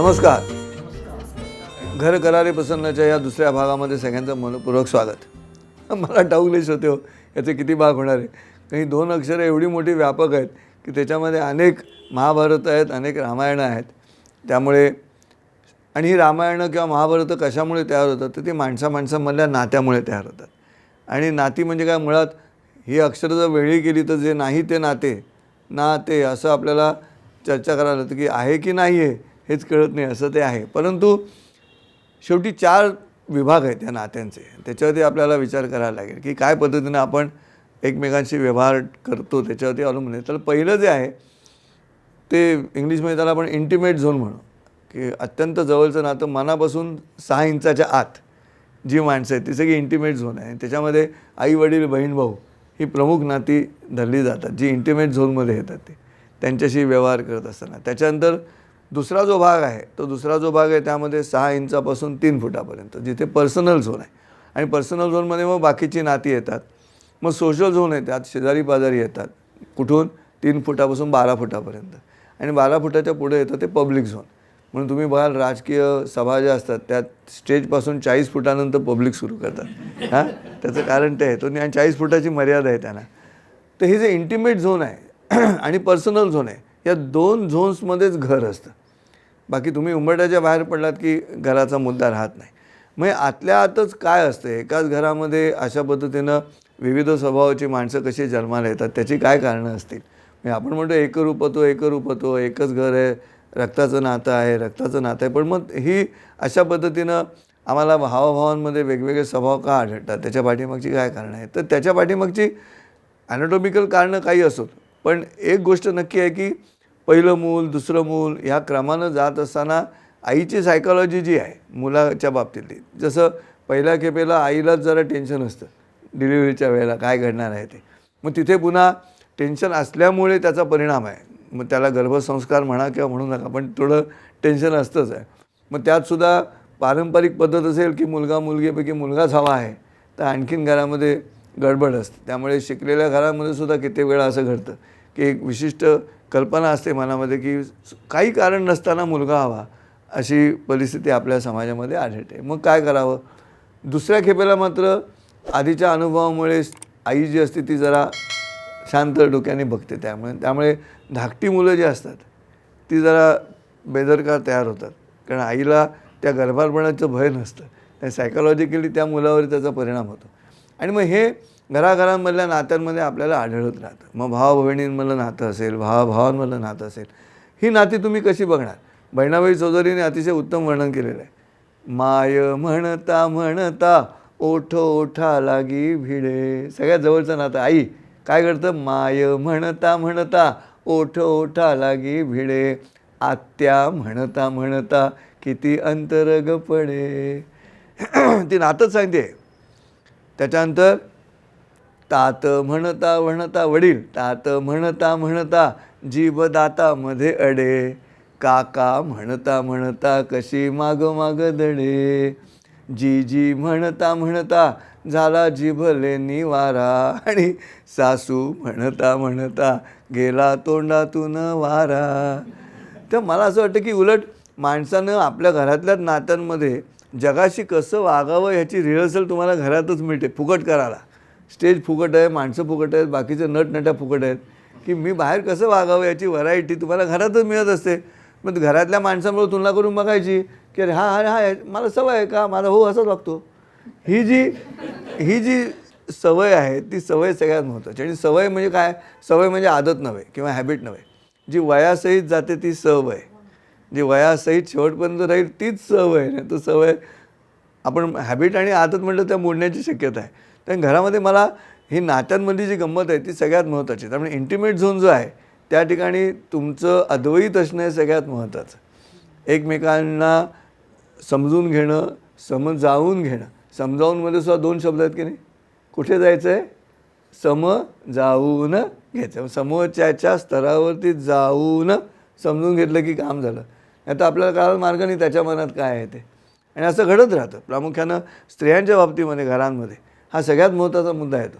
नमस्कार. घर करारे प्रसन्नाच्या या दुसऱ्या भागामध्ये सगळ्यांचं मनपूर्वक स्वागत. मला डाऊलेश होते हो. याचे किती भाग होणार आहे? काही दोन अक्षरं एवढी मोठी व्यापक आहेत की त्याच्यामध्ये अनेक महाभारत आहेत अनेक रामायणं आहेत. त्यामुळे आणि ही रामायणं किंवा महाभारतं कशामुळे तयार होतात? तर ती माणसा माणसामधल्या नात्यामुळे तयार होतात. आणि नाती म्हणजे काय? मुळात ही अक्षरं जर वेगळी केली तर जे नाही ते नाते नाते असं आपल्याला चर्चा करायला लागतं की आहे की नाही आहे हेच कळत नाही असं ते आहे. परंतु शेवटी चार विभाग आहेत या नात्यांचे. त्याच्यावरती आपल्याला विचार करायला लागेल की काय पद्धतीनं आपण एकमेकांशी व्यवहार करतो त्याच्यावरती अवलंबून आहे. तर पहिलं जे आहे ते इंग्लिशमध्ये त्याला आपण इंटिमेट झोन म्हणू. की अत्यंत जवळचं नातं मनापासून सहा इंचाच्या आत जी माणसं आहेत ती सगळी इंटिमेट झोन आहे. त्याच्यामध्ये आई वडील बहीण भाऊ ही प्रमुख नाती धरली जातात जी इंटिमेट झोनमध्ये येतात ते. त्यांच्याशी व्यवहार करत असताना. त्याच्यानंतर दुसरा जो भाग आहे तो दुसरा जो भाग आहे त्यामध्ये सहा इंचापासून तीन फुटापर्यंत जिथे पर्सनल झोन आहे. आणि पर्सनल झोनमध्ये मग बाकीची नाती येतात. मग सोशल झोन आहे त्यात शेजारी पाजारी येतात. कुठून? तीन फुटापासून बारा फुटापर्यंत. आणि बारा फुटाच्या पुढे येतं ते पब्लिक झोन म्हणून तुम्ही बघाल राजकीय सभा ज्या असतात त्यात स्टेजपासून चाळीस फुटानंतर पब्लिक सुरू करतात. हां? त्याचं कारण ते आहे. तो आणि चाळीस फुटाची मर्यादा आहे त्यांना. तर हे जे इंटिमेट झोन आहे आणि पर्सनल झोन आहे या दोन झोन्समध्येच घर असतं. बाकी तुम्ही उंबरट्याच्या बाहेर पडलात की घराचा मुद्दा राहत नाही. मग आतल्या आतच काय असतं एकाच घरामध्ये अशा पद्धतीनं विविध स्वभावाची माणसं कशी जन्माला येतात? त्याची काय कारणं असतील? म्हणजे आपण म्हणतो एकरूपतो एकरूपतो एकच घर आहे रक्ताचं नातं आहे रक्ताचं नातं आहे. पण मग ही अशा पद्धतीनं आम्हाला हावभावांमध्ये वेगवेगळे स्वभाव का आढळतात? त्याच्या पाठीमागची काय कारणं आहेत? तर त्याच्या पाठीमागची ॲनाटॉमिकल कारणं काही असोत. पण एक गोष्ट नक्की आहे की पहिलं मूल दुसरं मूल ह्या क्रमानं जात असताना आईची सायकॉलॉजी जी आहे मुलाच्या बाबतीतली जसं पहिल्या खेपेला आईलाच जरा टेन्शन असतं डिलिव्हरीच्या वेळेला काय घडणार आहे ते. मग तिथे पुन्हा टेन्शन असल्यामुळे त्याचा परिणाम आहे. मग त्याला गर्भसंस्कार म्हणा किंवा म्हणू नका पण थोडं टेन्शन असतंच आहे. मग त्यातसुद्धा पारंपरिक पद्धत असेल की मुलगा मुलगीपैकी मुलगाच हवा आहे तर आणखीन घरामध्ये गडबड असते. त्यामुळे शिकलेल्या घरामध्ये सुद्धा किती वेळा असं घडतं की एक विशिष्ट कल्पना असते मनामध्ये की काही कारण नसताना मुलगा हवा अशी परिस्थिती आपल्या समाजामध्ये आढळते. मग काय करावं? दुसऱ्या खेपेला मात्र आधीच्या अनुभवामुळे आई जी असते ती जरा शांत डोक्याने बघते त्यामुळे त्यामुळे धाकटी मुलं जी असतात ती जरा बेदरकार तयार होतात. कारण आईला त्या गर्भारपणाचं भय नसतं. त्या सायकोलॉजिकली त्या मुलावर त्याचा परिणाम होतो. आणि मग हे घराघरांमधल्या नात्यांमध्ये आपल्याला आढळत राहतं. मग भाव बहिणींमधलं नातं असेल भावा भावांमधलं नातं असेल ही नाती तुम्ही कशी बघणार? बहिणाबाई चौधरीने अतिशय उत्तम वर्णन केलेलं आहे. माय म्हणता म्हणता ओठ ओठा लागी भिडे. सगळ्यात जवळचं नातं. आई काय करतं? माय म्हणता म्हणता ओठ ओठा लागी भिडे. आत्या म्हणता म्हणता किती अंतरग पडे. ती नातच सांगते. त्याच्यानंतर तात म्हणता म्हणता वडील तात म्हणता म्हणता जीभ दातामध्ये अडे. काका म्हणता म्हणता कशी माग माग दडे. जी जी म्हणता म्हणता झाला जिभले निवारा आणि सासू म्हणता म्हणता गेला तोंडातून वारा. तर मला असं वाटतं की उलट माणसानं आपल्या घरातल्या नात्यांमध्ये जगाशी कसं वागावं ह्याची रिहर्सल तुम्हाला घरातच मिळते. फुकट करायला. स्टेज फुकट आहे माणसं फुकट आहेत बाकीचे नटनट्या फुकट आहेत. की मी बाहेर कसं वागावं याची व्हरायटी तुम्हाला घरातच मिळत असते. मग घरातल्या माणसांबरोबर तुलना करून बघायची की अरे हा हा हा मला सवय आहे का? मला हो असंच वागतो. ही जी ही जी सवय आहे ती सवय सगळ्यात महत्त्वाची आणि सवय म्हणजे काय? सवय म्हणजे आदत नव्हे किंवा हॅबिट नव्हे. जी वयासहित जाते ती सवय. जी वयासहित शेवटपर्यंत राहील तीच सवय. आहे तर सवय आपण हॅबिट आणि आदत म्हटलं त्या मोडण्याची शक्यता आहे. कारण घरामध्ये मला ही नात्यांमधली जी गंमत आहे ती सगळ्यात महत्त्वाची आहे. त्यामुळे इंटिमेट झोन जो आहे त्या ठिकाणी तुमचं अद्वैत असणं हे सगळ्यात महत्त्वाचं एकमेकांना समजून घेणं समजावून घेणं. समजावूनमध्ये सुद्धा दोन शब्द आहेत की नाही? कुठे जायचं आहे सम जाऊन घ्यायचं. समोरच्याच्या स्तरावरती जाऊन समजून घेतलं की काम झालं. आता आपल्याला कळायला मार्ग नाही त्याच्या मनात काय आहे ते. आणि असं घडत राहतं. प्रामुख्यानं स्त्रियांच्या बाबतीमध्ये घरांमध्ये. हा सगळ्यात महत्त्वाचा मुद्दा येतो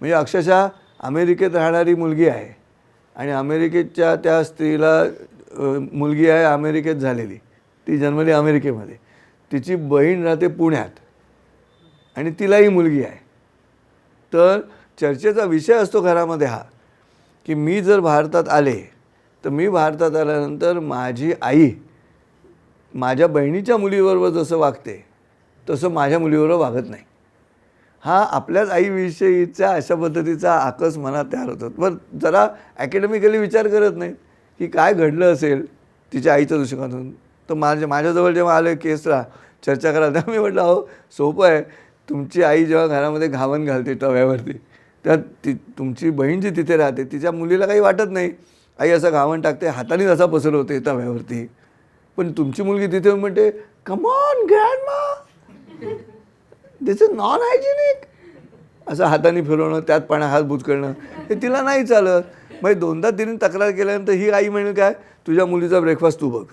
म्हणजे अक्षरशः अमेरिकेत राहणारी मुलगी आहे आणि अमेरिकेच्या त्या स्त्रीला मुलगी आहे अमेरिकेत झालेली. ती जन्मली अमेरिकेमध्ये. तिची बहीण राहते पुण्यात आणि तिलाही मुलगी आहे. तर चर्चेचा विषय असतो घरामध्ये हा की मी जर भारतात आले तर मी भारतात आल्यानंतर माझी आई माझ्या बहिणीच्या मुलीबरोबर जसं वागते तसं माझ्या मुलीबरोबर वागत नाही. हा आपल्याच आईविषयीचा अशा पद्धतीचा आकस मनात तयार होतो पण जरा ॲकॅडमिकली विचार करत नाही की काय घडलं असेल तिच्या आईच्या दृष्टिकोनातून. तर माझ्या माझ्याजवळ जेव्हा आले केसला चर्चा करा तेव्हा मी म्हटलं अहो सोपं आहे. तुमची आई जेव्हा घरामध्ये घावन घालते तव्यावरती तर ती तुमची बहीण जी तिथे राहते तिच्या मुलीला काही वाटत नाही. आई असं घावन टाकते हाताने असा पसरवते तव्यावरती. पण तुमची मुलगी तिथे म्हणते कमॉन ग्रँड मा दिस इज नॉन हायजेनिक असं हाताने फिरवणं त्यात पाण्या हात बुचकळणं हे तिला नाही चालत. मग दोनदा तिने तक्रार केल्यानंतर ही आई म्हणेल काय तुझ्या मुलीचा ब्रेकफास्ट तू बघ.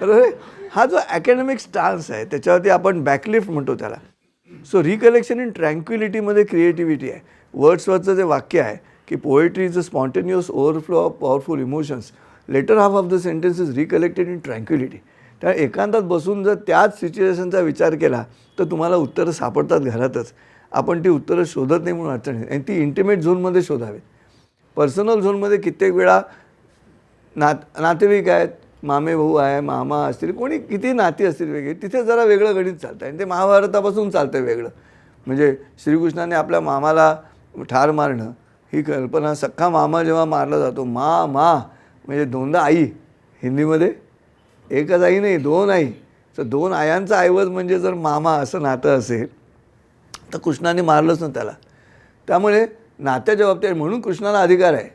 बरोबर हा जो अकॅडमिक स्टान्स आहे त्याच्यावरती आपण बॅकलिफ्ट म्हणतो त्याला. सो रिकलेक्शन इन ट्रँक्विलिटीमध्ये क्रिएटिव्हिटी आहे. वर्ड्सवरचं जे वाक्य आहे की poetry is a spontaneous overflow of powerful emotions latter half of the sentence is recollected in tranquillity त्या एकांतात बसून जर त्याच सिच्युएशनचा विचार केला तर तुम्हाला उत्तरं सापडतात घरातच. आपण ती उत्तरं शोधत नाही म्हणून अडचण आणि ती इंटिमेट झोनमध्ये शोधावीत पर्सनल झोनमध्ये कित्येक वेळा नात नातेवाईक आहेत मामे भाऊ आहे मामा असतील कोणी किती नाती असतील वेगळी तिथे जरा वेगळं गणित चालतं आणि ते महाभारतापासून चालतं वेगळं. म्हणजे श्रीकृष्णाने आपल्या मामाला ठार मारणं ही कल्पना सख्खा मामा जेव्हा मारला जातो मा मा म्हणजे दोनदा आई हिंदीमध्ये एकच आई नाही दोन आई. तर दोन आयांचा ऐवज म्हणजे जर मामा असं नातं असेल तर कृष्णाने मारलंच ना त्याला. त्यामुळे नात्याच्या बाबतीत म्हणून कृष्णाला अधिकार आहे.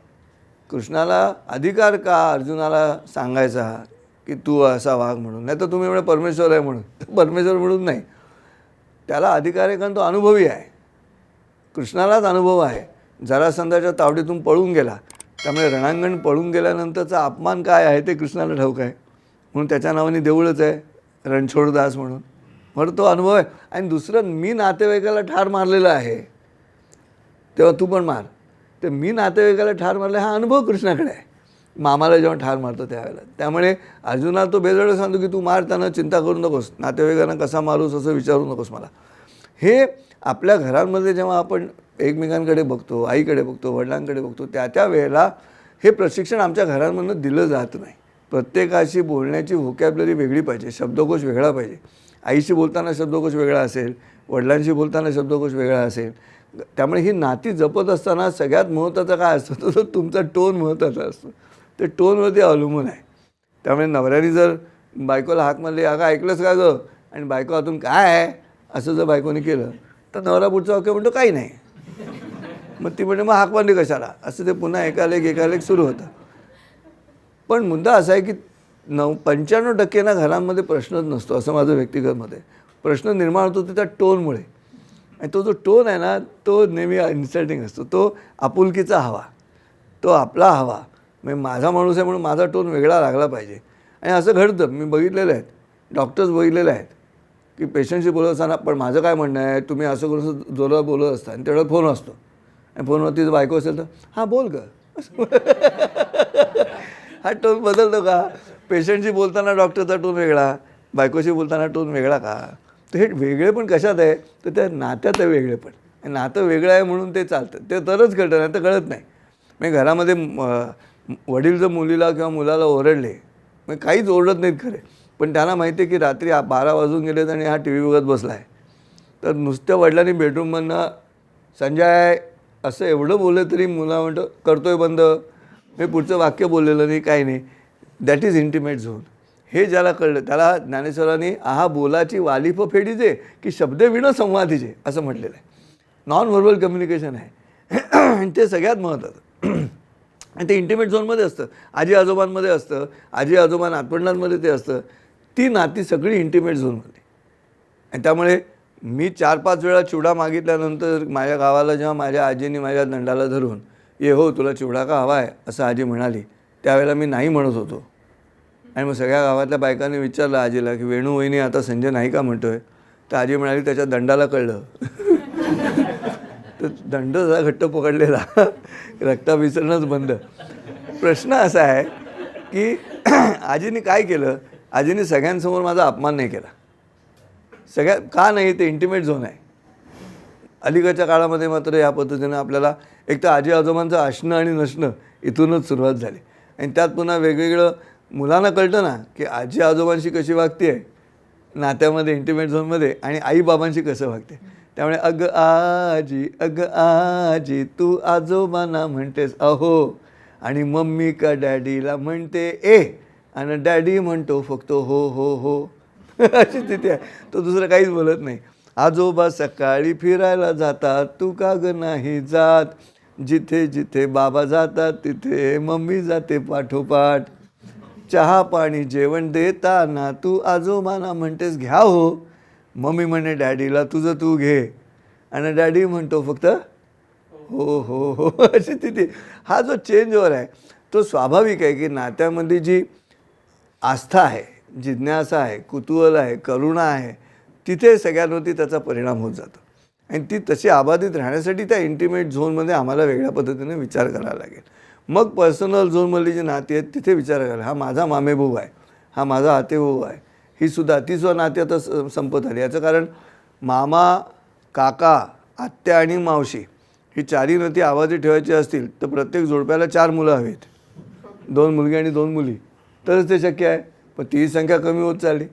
कृष्णाला अधिकार का अर्जुनाला सांगायचा की तू असा वाघ म्हणून? नाही तर तुम्ही म्हणा परमेश्वर आहे म्हणून. परमेश्वर म्हणून नाही. त्याला अधिकार आहे कारण तो अनुभवी आहे. कृष्णालाच अनुभव आहे. जरासंधाच्या तावडीतून पळून गेला. त्यामुळे रणांगण पळून गेल्यानंतरचा अपमान काय आहे ते कृष्णाला ठाऊक आहे. म्हणून त्याच्या नावाने देऊळच आहे रणछोडदास म्हणून. बरं तो अनुभव आहे. आणि दुसरं मी नातेवाईकाला ठार मारलेलं आहे. तेव्हा तू पण मार. तर मी नातेवाईकाला ठार मारला हा अनुभव कृष्णाकडे आहे. मामाला जेव्हा ठार मारतो त्यावेळेला. त्यामुळे अर्जुनाला तो बेजळ सांगतो की तू मार चिंता करू नकोस. नातेवाईकांना कसा मारूस असं विचारू नकोस मला. हे आपल्या घरांमध्ये जेव्हा आपण एकमेकांकडे बघतो आईकडे बघतो वडिलांकडे बघतो त्या त्या वेळेला हे प्रशिक्षण आमच्या घरांमधून दिलं जात नाही. प्रत्येकाशी बोलण्याची व्होकॅबलरी वेगळी पाहिजे शब्दकोश वेगळा पाहिजे. आईशी बोलताना शब्दकोश वेगळा असेल वडिलांशी बोलताना शब्दकोश वेगळा असेल. त्यामुळे ही नाती जपत असताना सगळ्यात महत्त्वाचं काय असतं तर तो तुमचा टोन महत्त्वाचा असतो. ते टोनवरती अवलंबून आहे. त्यामुळे नवऱ्याने जर बायकोला हाक मारली अगं ऐकलंच का गं? आणि बायको हातून काय आहे? असं जर बायकोने केलं तर नवरा पुढचा वाक्य म्हणतो काही नाही. मग ती म्हणजे मग हाक मारली कशाला? असं ते पुन्हा एकालेख एकालेख सुरू होतं. पण मुद्दा असा आहे की नऊ पंच्याण्णव टक्के ना घरांमध्ये प्रश्नच नसतो असं माझं व्यक्तिगत मत आहे. प्रश्न निर्माण होतो ते त्या टोनमुळे. आणि तो जो टोन आहे ना तो नेहमी इन्सल्टिंग असतो. तो आपुलकीचा हवा. तो आपला हवा. म्हणजे माझा माणूस आहे म्हणून माझा टोन वेगळा लागला पाहिजे. आणि असं घडतं. मी बघितलेलं आहे. डॉक्टर्स बघितलेले आहेत. की पेशंटशी बोलत असताना पण माझं काय म्हणणं आहे? तुम्ही असं करून जोरात बोलत असता. आणि तेवढा फोन असतो. आणि फोनवरती जर बायको असेल तर हां बोल ग. हा टोन बदलतो का? पेशंटशी बोलताना डॉक्टरचा टोन वेगळा बायकोशी बोलताना टोन वेगळा का? तर हे वेगळे पण कशात आहे? तर त्या नात्यात आहे वेगळे पण. नातं वेगळं आहे म्हणून ते चालतं. ते तरच कळतं नाही तर कळत नाही. म्हणजे घरामध्ये वडील जर मुलीला किंवा मुलाला ओरडले मग काहीच ओरडत नाहीत खरे. पण त्यांना माहिती आहे की रात्री बारा वाजून गेलेत आणि हा टी व्ही बघत बसला आहे तर नुसत्या वडिलांनी बेडरूममधनं संजय असं एवढं बोललं तरी मुला म्हणतं करतोय बंद. मी पुढचं वाक्य बोललेलं नाही काही नाही. दॅट इज इंटिमेट झोन हे ज्याला कळलं त्याला ज्ञानेश्वरांनी आहा बोलाची वालिफ फेडीजे की शब्द विण संवादीचे असं म्हटलेलं आहे. नॉन व्हर्बल कम्युनिकेशन आहे. आणि ते सगळ्यात महत्त्वाचं. आणि ते इंटिमेट झोनमध्ये असतं. आजी आजोबांमध्ये असतं. आजी आजोबा नातवंडांमध्ये ते असतं. ती नाती सगळी इंटिमेट झोनमध्ये आणि त्यामुळे मी चार पाच वेळा चिवडा मागितल्यानंतर माझ्या गावाला जेव्हा माझ्या आजीने माझ्या दंडाला धरून ये हो तुला चिवडा का हवा आहे? असं आजी म्हणाली. त्यावेळेला मी नाही म्हणत होतो. आणि मग सगळ्या गावातल्या बायकांनी विचारलं आजीला की वेणू वहिनी आता संजय नाही का म्हणतोय? तर आजी म्हणाली त्याच्या दंडाला कळलं. तर दंड जरा घट्ट पकडलेला. रक्ताभिसरणच बंद. प्रश्न असा आहे की आजीने काय केलं? आजीने सगळ्यांसमोर माझा अपमान नाही केला. सगळ्या का नाही? ते इंटिमेट झोन आहे. अलीकडच्या काळामध्ये मात्र या पद्धतीनं आपल्याला एक तर आजी आजोबांचं असणं आणि नसणं इथूनच सुरुवात झाली. आणि त्यात पुन्हा वेगवेगळं मुलांना कळतं ना की आजी आजोबांशी कशी वागते आहे नात्यामध्ये इंटिमेट झोनमध्ये आणि आईबाबांशी कसं वागते. त्यामुळे अग आजी अग आजी तू आजोबांना म्हणतेस अहो आणि मम्मी का डॅडीला म्हणते ए आणि डॅडी म्हणतो फक्त हो हो हो. अशी स्थिती आहे. तो दुसरं काहीच बोलत नाही. आजोबा सकाळी फिरायला जातात तू का ग नाही जात? जिथे जिथे बाबा जातात तिथे मम्मी जाते पाठोपाठ. चहा पाणी जेवण देताना तू आजोबांना म्हणतेस घ्या हो. मम्मी म्हणे डॅडीला तुझं तू घे. आणि डॅडी म्हणतो फक्त हो हो हो. अशी तिथे हा जो चेंजवर आहे तो स्वाभाविक आहे की नात्यामध्ये जी आस्था आहे जिज्ञासा आहे कुतूहल आहे करुणा आहे तिथे सगळ्यांवरती त्याचा परिणाम होत जातो. आणि ती तशी आबाधित राहण्यासाठी त्या इंटिमेट झोनमध्ये आम्हाला वेगळ्या पद्धतीने विचार करावा लागेल. मग पर्सनल झोनमधली जी नाती आहेत तिथे विचार करा हा माझा मामेभाऊ आहे हा माझा आतेभाऊ आहे ही सुद्धा ती सुद्धा नाती आता स- संपत आली. याचं कारण मामा काका आत्या आणि मावशी ही चारही नाती आवाजी ठेवायची असतील तर प्रत्येक जोडप्याला चार मुलं हवीत. दोन मुलगी आणि दोन मुली. तरच ते शक्य आहे. पण ती संख्या कमी होत चालली.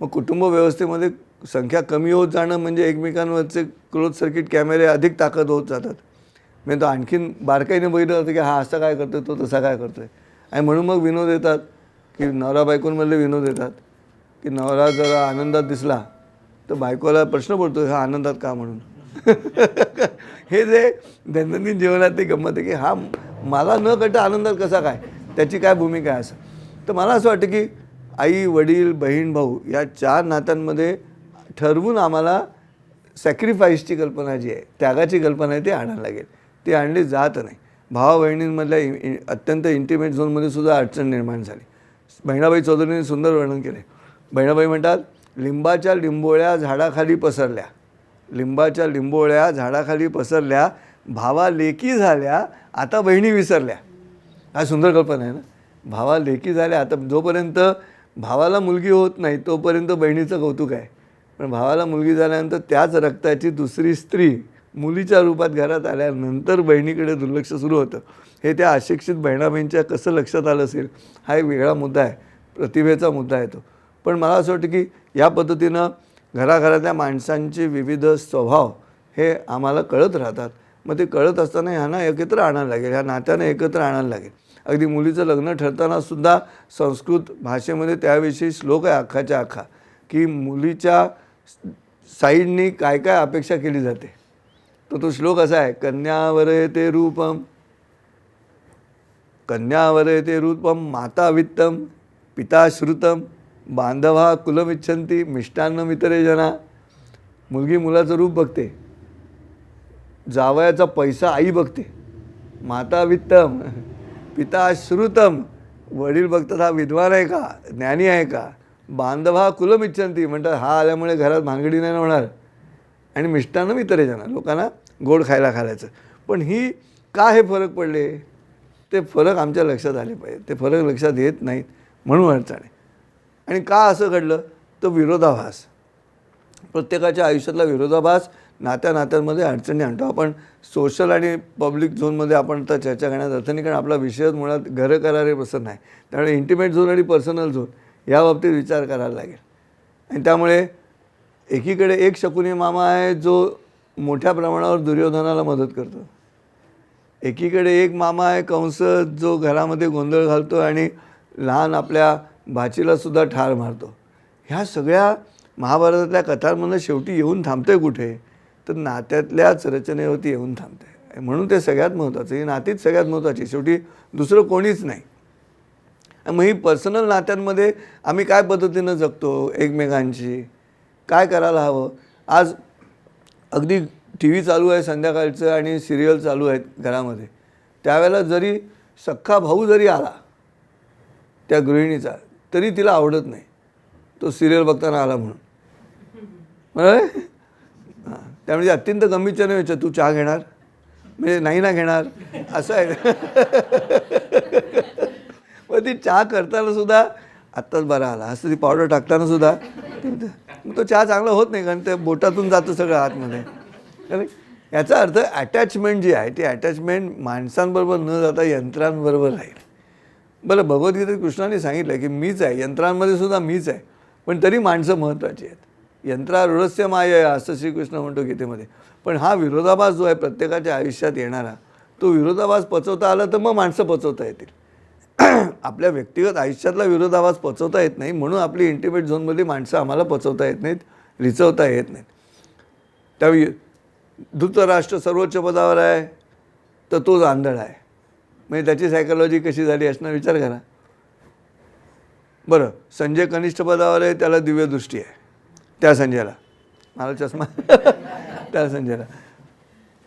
मग कुटुंब व्यवस्थेमध्ये संख्या कमी होत जाणं म्हणजे एकमेकांवरचे क्लोज सर्किट कॅमेरे अधिक ताकद होत जातात. म्हणजे तो आणखीन बारकाईने बघितलं जातं की हा असा काय करतो तो तसा काय करतोय. आणि म्हणून मग विनोद येतात की नवरा बायकोंमधले विनोद येतात की नवरा जरा आनंदात दिसला तर बायकोला प्रश्न पडतो हा आनंदात का? म्हणून. हे जे दैनंदिन जीवनात ते गंमत आहे की हा मला न कळता आनंदात कसा काय? त्याची काय भूमिका आहे असं? तर मला असं वाटतं की आई वडील बहीण भाऊ या चार नात्यांमध्ये ठरवून आम्हाला सॅक्रिफाईसची कल्पना जी आहे त्यागाची कल्पना आहे ती आणायला लागेल. ती आणली जात नाही. भावा बहिणींमधल्या इ- अत्यंत इंटिमेट झोनमध्ये सुद्धा अडचण निर्माण झाली. बहिणाबाई चौधरीने सुंदर वर्णन केले. बहिणाबाई म्हणतात लिंबाच्या लिंबोळ्या झाडाखाली पसरल्या. लिंबाच्या लिंबोळ्या झाडाखाली पसरल्या भावा लेकी झाल्या आता बहिणी विसरल्या. हा सुंदर कल्पना आहे ना? भावा लेकी झाल्या आता जोपर्यंत भावाला मुलगी होत नाही तोपर्यंत बहिणीचं कौतुक आहे. पण भावाला मुलगी झाल्यानंतर त्याच रक्ताची दुसरी स्त्री मुलीच्या रूपात घरात आल्यानंतर बहिणीकडे दुर्लक्ष सुरू होतं. हे त्या अशिक्षित बहिणाबहींच्या कसं लक्षात आलं असेल हा एक वेगळा मुद्दा आहे. प्रतिभेचा मुद्दा आहे तो. पण मला असं वाटतं की या पद्धतीनं घराघरातल्या माणसांचे विविध स्वभाव हे आम्हाला कळत राहतात. मग ते कळत असताना ह्यांना एकत्र आणायला लागेल ह्या नात्यानं एकत्र आणायला लागेल. अगदी मुलीचं लग्न ठरताना सुद्धा संस्कृत भाषेमध्ये त्याविषयी श्लोक आहे अख्खाच्या अख्खा की मुलीच्या साईडनी काय काय अपेक्षा केली जाते? तर तो श्लोक असा आहे कन्यावर ते रूपम कन्यावर ते रूपम माता वित्तम पिता श्रुतम बांधवा कुलमिच्छंती मिष्टान्न मितरे जना मुलगी मुलाचं रूप बघते जावयाचा पैसा आई बघते माता वित्तम पिता श्रुतम वडील बघतात हा विद्वान आहे का ज्ञानी आहे का बांधवा कुलमिच्छंती म्हणतात हा आल्यामुळे घरात भांगडी नाही होणार. आणि मिष्टानं मितरे जना लोकांना गोड खायला घालायचं. पण ही का हे फरक पडले? ते फरक आमच्या लक्षात आले पाहिजे ते फरक लक्षात येत नाहीत म्हणून अडचण आहे. आणि का असं घडलं? तर विरोधाभास. प्रत्येकाच्या आयुष्यातला विरोधाभास नात्या नात्यांमध्ये अडचणी आणतो. आपण सोशल आणि पब्लिक झोनमध्ये आपण आता चर्चा करण्यात अर्थ नाही. कारण आपला विषयच मुळात घरं करारे प्रसन्न आहे. त्यामुळे इंटिमेट झोन आणि पर्सनल झोन याबाबतीत विचार करायला लागेल. आणि त्यामुळे एकीकडे एक शकुनी मामा आहे जो मोठ्या प्रमाणावर दुर्योधनाला मदत करतो. एकीकडे एक मामा आहे कंस जो घरामध्ये गोंधळ घालतो आणि लहान आपल्या भाचीलासुद्धा ठार मारतो. ह्या सगळ्या महाभारतातल्या कथांमधनं शेवटी येऊन थांबते कुठे? तर नात्यातल्याच रचनेवरती येऊन थांबते म्हणून ते सगळ्यात महत्त्वाचं ही नातीच सगळ्यात महत्त्वाची शेवटी दुसरं कोणीच नाही. मग ही पर्सनल नात्यांमध्ये आम्ही काय पद्धतीनं जगतो एकमेकांशी? काय करायला हवं? आज अगदी टी व्ही चालू आहे संध्याकाळचं आणि सिरियल चालू आहेत घरामध्ये. त्यावेळेला जरी सख्खा भाऊ जरी आला त्या गृहिणीचा तरी तिला आवडत नाही. तो सिरियल बघताना आला म्हणून. बरोबर हां. त्यामुळे म्हणजे अत्यंत गंभीरच्याने विचार तू चहा घेणार? म्हणजे नाही ना घेणार. असं आहे. ती चहा करताना सुद्धा आत्ताच बरा आला असं ती पावडर टाकताना सुद्धा तो चहा चांगला होत नाही कारण ते बोटातून जातं सगळं आतमध्ये. कारण याचा अर्थ अटॅचमेंट जी आहे ती अटॅचमेंट माणसांबरोबर न जाता यंत्रांबरोबर राहील. बरं भगवद्गीतेत कृष्णाने सांगितलं की मीच आहे यंत्रांमध्ये सुद्धा मीच आहे पण तरी माणसं महत्त्वाची आहेत. यंत्रा रुढस्य माय आहे असं श्रीकृष्ण म्हणतो गीतेमध्ये. पण हा विरोधाभास जो आहे प्रत्येकाच्या आयुष्यात येणारा तो विरोधाभास पचवता आला तर मग माणसं पचवता येतील. आपल्या व्यक्तिगत आयुष्यातला विरोधाभास पचवता येत नाही म्हणून आपली इंटिमेट झोनमधली माणसं आम्हाला पचवता येत नाहीत रिचवता येत नाहीत. त्यावेळी धृतराष्ट्र सर्वोच्च पदावर आहे तर तोच आंधळ आहे. म्हणजे त्याची सायकॉलॉजी कशी झाली असणार विचार करा. बरं संजय कनिष्ठ पदावर आहे त्याला दिव्यदृष्टी आहे. त्या संजयला. मला चष्मा. त्या संजयला.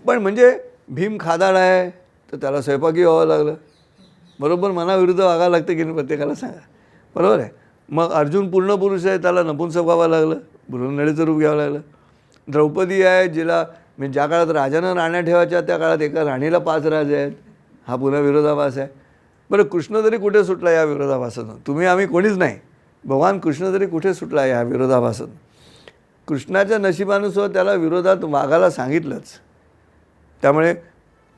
पण म्हणजे भीम खादाड आहे तर त्याला स्वयंपाकी व्हावं लागलं. बरोबर मनाविरुद्ध वागावं लागतं की नाही प्रत्येकाला सांगा. बरोबर आहे? मग अर्जुन पूर्ण पुरुष आहे त्याला नपुंसक व्हावं लागलं बृहनळीचं रूप घ्यावं लागलं. द्रौपदी आहे जिला म्हणजे ज्या काळात राजानं राण्या ठेवायच्या त्या काळात एका राणीला पाच राजे आहेत. हा पुन्हा विरोधाभास आहे. बरं कृष्ण तरी कुठे सुटला या विरोधाभासातून? तुम्ही आम्ही कोणीच नाही. भगवान कृष्ण तरी कुठे सुटला या विरोधाभासातून? कृष्णाच्या नशिबानुसार त्याला विरोधात वागायला सांगितलंच. त्यामुळे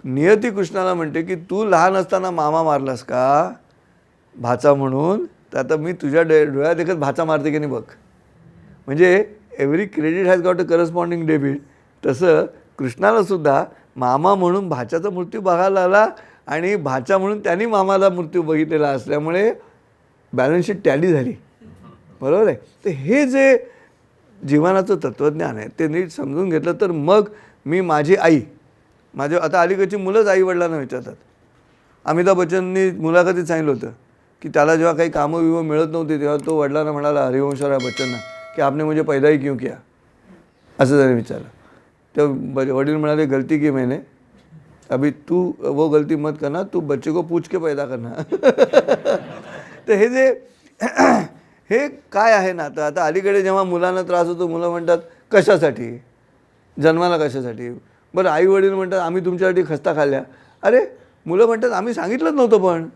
नियती कृष्णाला म्हणते की तू लहान असताना मामा मारलास का? भाचा म्हणून? तर आता मी तुझ्या डे डोळ्या देखत भाचा मारते की नाही बघ. म्हणजे every credit has got a corresponding debit तसं कृष्णालासुद्धा मामा म्हणून भाच्याचा मृत्यू बघायला आला आणि भाचा म्हणून त्यांनी मामाला मृत्यू बघितलेला असल्यामुळे बॅलन्स शीट टॅली झाली. बरोबर आहे? तर हे जे जीवनाचं तत्त्वज्ञान आहे ते नीट समजून घेतलं तर मग मी माझी आई माझ्या आता अलीकडची मुलंच आई वडिलांना विचारतात. अमिताभ बच्चननी मुलाखतीत सांगितलं होतं की त्याला जेव्हा काही कामं विमं मिळत नव्हती तेव्हा तो वडिलांना म्हणाला हरिवंशराय बच्चनना की आपने मुझे पैदाही क्यों किया? असं त्याने विचारलं. तर ब- वडील म्हणाले गलती की मैंने? अभी तू वो गलती मत करना तू बच्चे को पूछ के पैदा करना. तर हे जे हे काय आहे ना आता आता अलीकडे जेव्हा मुलांना त्रास होतो मुलं म्हणतात कशासाठी? जन्माला कशासाठी? बरं आई वडील म्हणतात आम्ही तुमच्यासाठी खस्ता खाल्ल्या. अरे मुलं म्हणतात आम्ही सांगितलंच नव्हतं पण.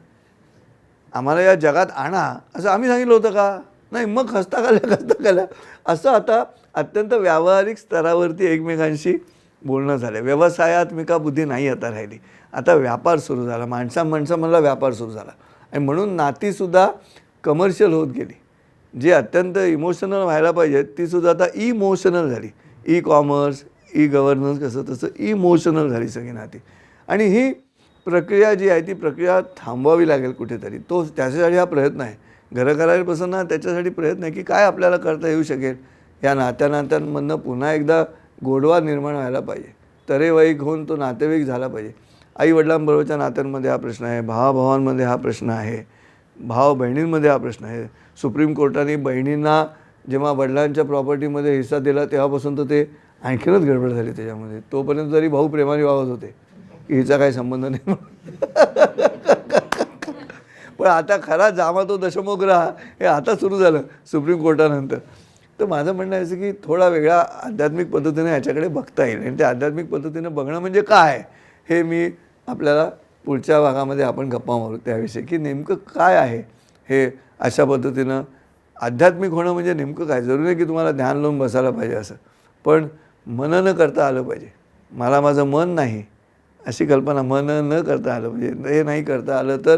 आम्हाला या जगात आणा. असं आम्ही सांगितलं होतं का? नाही मग खस्ता खाल्ल्या खस्ता खाल्ल्या. असं आता अत्यंत व्यावहारिक स्तरावरती एकमेकांशी बोलणं झालं व्यवसायात्मिका बुद्धी नाही आता राहिली. आता व्यापार सुरू झाला. माणसा माणसामधला व्यापार सुरू झाला. आणि म्हणून नातीसुद्धा कमर्शियल होत गेली. जी अत्यंत इमोशनल व्हायला पाहिजे तीसुद्धा आता इमोशनल झाली. ई कॉमर्स ई गव्हर्नन्स कसं तसं इमोशनल झाली सगळी नाती. आणि ही प्रक्रिया जी आहे ती प्रक्रिया थांबवावी लागेल कुठेतरी. तो त्याच्यासाठी हा प्रयत्न आहे. घरं करायला त्याच्यासाठी प्रयत्न आहे की काय आपल्याला करता येऊ शकेल. या नात्या नात्यांमधनं पुन्हा एकदा गोडवा निर्माण व्हायला पाहिजे. तरेवाईक होऊन तो नातेवाईक झाला पाहिजे. आई वडिलांबरोबरच्या नात्यांमध्ये हा प्रश्न आहे भावाभावांमध्ये हा प्रश्न आहे भाव बहिणींमध्ये हा प्रश्न आहे. सुप्रीम कोर्टाने बहिणींना जेव्हा वडिलांच्या प्रॉपर्टीमध्ये हिस्सा दिला तेव्हापासून तर ते आणखीनच गडबड झाली त्याच्यामध्ये. तोपर्यंत जरी भाऊ प्रेमाने वागत होते की हिचा काही संबंध नाही पण आता खरा जामा तो दशमोग्रह हे आता सुरू झालं सुप्रीम कोर्टानंतर. तर माझं म्हणणं आहे असं की थोडा वेगळा आध्यात्मिक पद्धतीने याच्याकडे बघता येईल. आणि त्या आध्यात्मिक पद्धतीनं बघणं म्हणजे काय? हे मी आपल्याला पुढच्या भागामध्ये आपण गप्पा मारू त्याविषयी. की नेमकं काय आहे? हे अशा पद्धतीनं आध्यात्मिक होणं म्हणजे नेमकं काय? जरुरी आहे की तुम्हाला ध्यान लावून बसायला पाहिजे असं. पण मनन करता आलं पाहिजे. मला माझं मन नाही अशी कल्पना मन न करता आलं पाहिजे. हे नाही करता आलं तर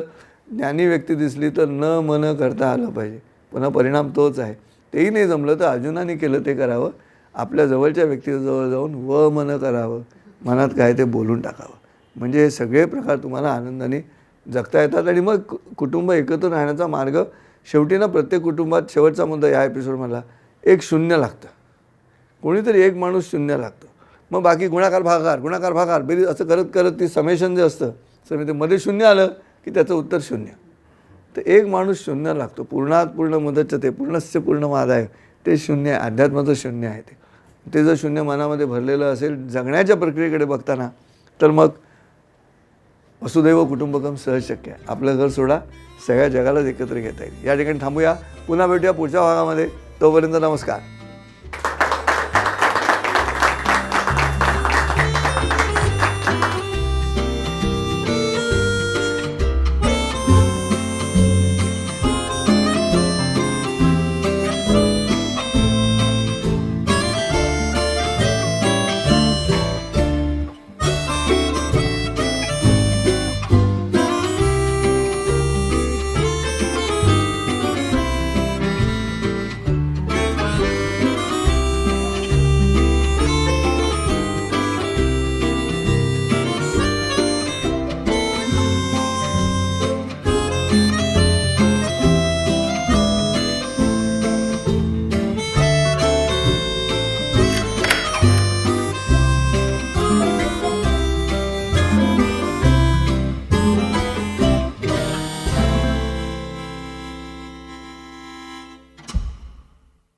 ज्ञानी व्यक्ती दिसली तर न मन करता आलं पाहिजे. पुन्हा परिणाम तोच आहे. तेही नाही जमलं तर अर्जुनाने केलं ते करावं. आपल्या जवळच्या व्यक्तीजवळ जाऊन व मन करावं. मनात काय ते बोलून टाकावं. म्हणजे हे सगळे प्रकार तुम्हाला आनंदाने जगता येतात आणि मग कुटुंब एकत्र राहण्याचा मार्ग शेवटी ना प्रत्येक कुटुंबात शेवटचा मुद्दा या एपिसोडमधला एक शून्य लागतं. कोणीतरी एक माणूस शून्य लागतो. मग बाकी गुणाकार भागाकार गुणाकार भागाकार बेरीज असं करत करत ती समेशन जे असतं समे ते मध्ये शून्य आलं की त्याचं उत्तर शून्य. तर एक माणूस शून्य लागतो. पूर्णात पूर्ण मदतचं ते पूर्णस्य पूर्ण वाद आहे ते शून्य आहे. अध्यात्माचं शून्य आहे ते. ते जर शून्य मनामध्ये भरलेलं असेल जगण्याच्या प्रक्रियेकडे बघताना तर मग वसुदैव कुटुंबकम सहज शक्य आहे. आपलं घर सोडा सगळ्या जगालाच एकत्र घेता येईल. या ठिकाणी थांबूया. पुन्हा भेटूया पुढच्या भागामध्ये. तोपर्यंत नमस्कार.